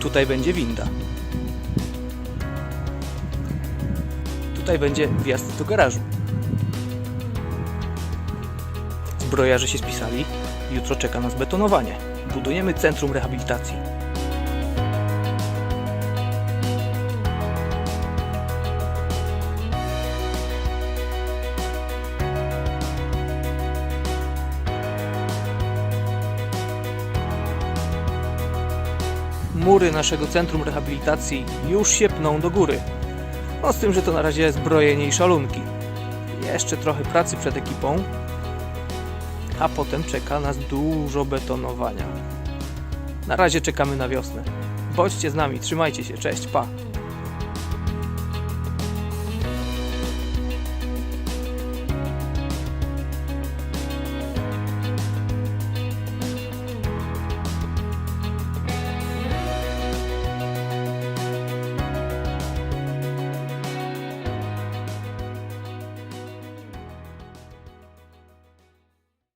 Tutaj będzie winda. Tutaj będzie wjazd do garażu. Zbrojarze się spisali. Jutro czeka nas betonowanie. Budujemy centrum rehabilitacji. Mury naszego centrum rehabilitacji już się pną do góry. No z tym, że to na razie zbrojenie i szalunki. Jeszcze trochę pracy przed ekipą, a potem czeka nas dużo betonowania. Na razie czekamy na wiosnę. Bądźcie z nami, trzymajcie się, cześć, pa!